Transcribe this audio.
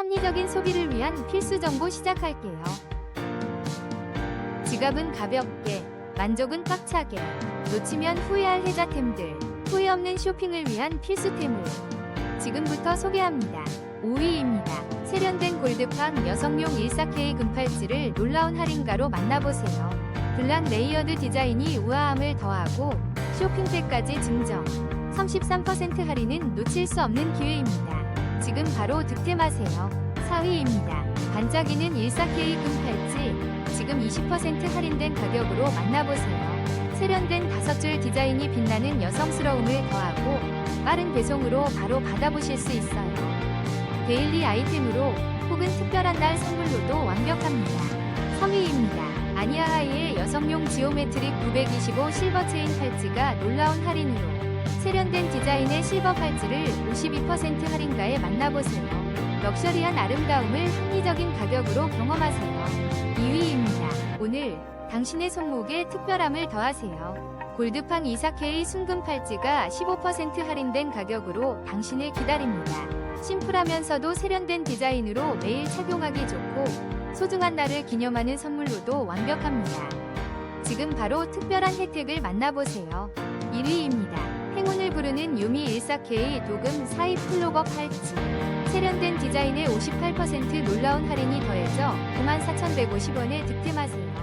합리적인 소비를 위한 필수 정보 시작할게요. 지갑은 가볍게, 만족은 꽉차게, 놓치면 후회할 혜자템들, 후회 없는 쇼핑을 위한 필수템을 지금부터 소개합니다. 5위입니다. 세련된 골드팡 여성용 14K 금팔찌를 놀라운 할인가로 만나보세요. 블락 레이어드 디자인이 우아함을 더하고 쇼핑백까지 증정. 33% 할인은 놓칠 수 없는 기회입니다. 지금 바로 득템하세요. 4위입니다. 반짝이는 14K 금팔찌. 지금 20% 할인된 가격으로 만나보세요. 세련된 다섯 줄 디자인이 빛나는 여성스러움을 더하고 빠른 배송으로 바로 받아보실 수 있어요. 데일리 아이템으로 혹은 특별한 날 선물로도 완벽합니다. 3위입니다. 아니아하이의 여성용 지오메트릭 925 실버 체인 팔찌가 놀라운 할인으로 세련된 디자인의 실버 팔찌를 52% 할인가에 만나보세요. 럭셔리한 아름다움을 합리적인 가격으로 경험하세요. 2위입니다. 오늘 당신의 손목에 특별함을 더하세요. 골드팡 24K 순금 팔찌가 15% 할인된 가격으로 당신을 기다립니다. 심플하면서도 세련된 디자인으로 매일 착용하기 좋고 소중한 날을 기념하는 선물로도 완벽합니다. 지금 바로 특별한 혜택을 만나보세요. 1위입니다. 부르는 유미 14K 도금 4입 플로거 팔찌. 세련된 디자인에 58% 놀라운 할인이 더해져 94,150원에 득템하세요.